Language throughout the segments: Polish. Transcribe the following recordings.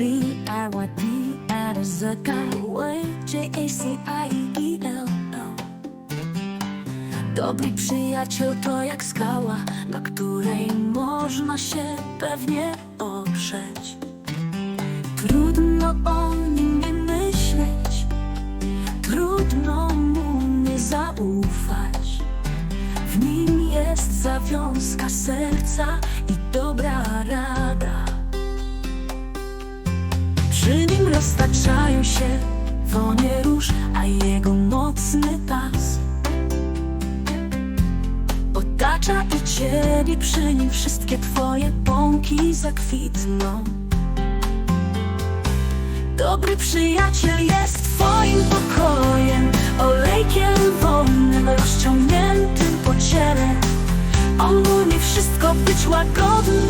Y Y J A C I L L Dobry przyjaciel to jak skała, na której można się pewnie oprzeć. Trudno o nim nie myśleć, trudno mu nie zaufać. W nim jest zawiązka serca i dobra rada. Przy nim roztaczają się. Wonie róż, a jego mocny pas Otacza i ciebie przy nim wszystkie twoje pąki zakwitną. Dobry przyjaciel jest twoim pokojem Olejkiem wonnym rozciągniętym po ciele On umie wszystko być łagodny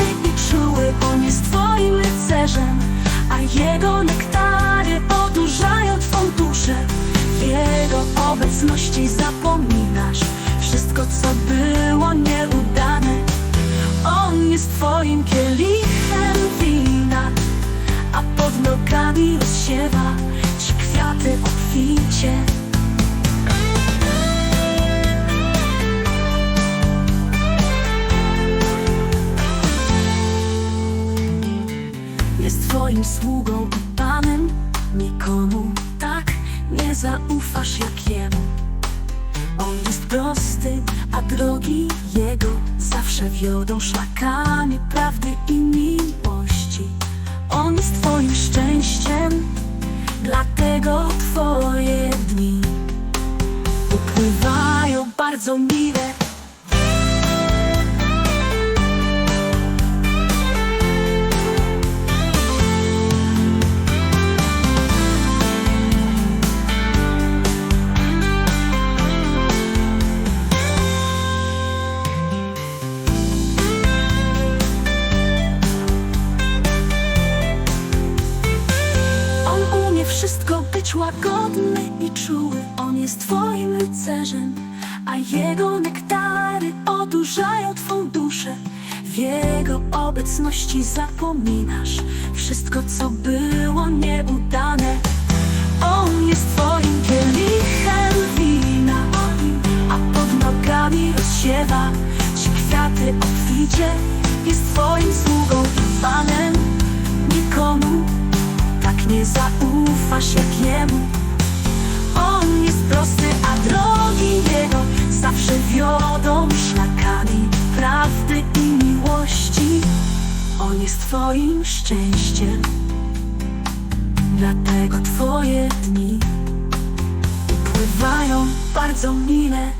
Twoim kielichem wina a pod nogami rozsiewa ci kwiaty obficie. Jest twoim sługą i panem, nikomu tak nie zaufasz jak jemu. On jest prosty, a drogi jego zawsze wiodą szlakami prawdy i miłości. On jest twoim szczęściem, dlatego twoje dni upływają bardzo mile. Wszystko być łagodny i czuły On jest twoim rycerzem A jego nektary odurzają twą duszę. W jego obecności zapominasz Wszystko co było nieudane. On jest twoim kielichem wina A pod nogami rozsiewa ci kwiaty. Obficie Jest twoim sługą i panem zaufasz jak jemu On jest prosty, a drogi jego zawsze wiodą szlakami prawdy i miłości. On jest twoim szczęściem. Dlatego twoje dni upływają bardzo mile